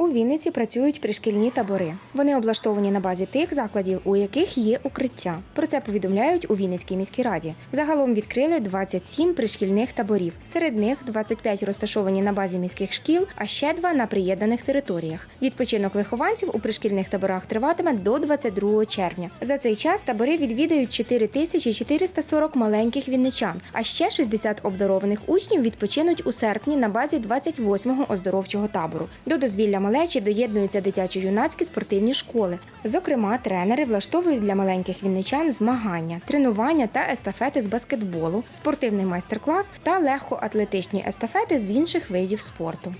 У Вінниці працюють пришкільні табори. Вони облаштовані на базі тих закладів, у яких є укриття. Про це повідомляють у Вінницькій міській раді. Загалом відкрили 27 пришкільних таборів. Серед них 25 розташовані на базі міських шкіл, а ще два на приєднаних територіях. Відпочинок вихованців у пришкільних таборах триватиме до 22 червня. За цей час табори відвідають 4440 маленьких вінничан, а ще 60 обдарованих учнів відпочинуть у серпні на базі 28-го оздоровчого табору. До дозвілля малечі доєднуються дитячо-юнацькі спортивні школи. Зокрема, тренери влаштовують для маленьких вінничан змагання, тренування та естафети з баскетболу, спортивний майстер-клас та легкоатлетичні естафети з інших видів спорту.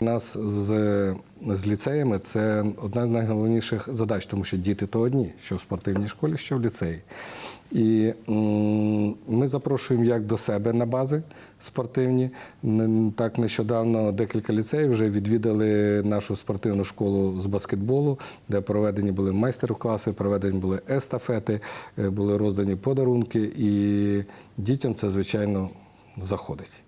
У нас з, з ліцеями це одна з найголовніших задач, тому що діти то одні, що в спортивній школі, що в ліцеї. І ми запрошуємо як до себе на бази спортивні. Так нещодавно декілька ліцеїв вже відвідали нашу спортивну школу з баскетболу, де проведені були майстер-класи, проведені були естафети, е, були роздані подарунки, і дітям це, звичайно, заходить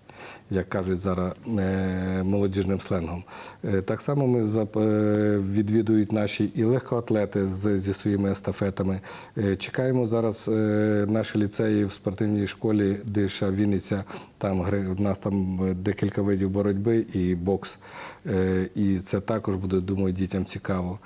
як кажуть зараз е, молодіжним сленгом. Е, Так само ми е, відвідують наші і легкоатлети зі своїми естафетами. Чекаємо зараз наші ліцеї в спортивній школі Диша Вінниця. Там гри- у нас там декілька видів боротьби і бокс. І це також буде, думаю, дітям цікаво.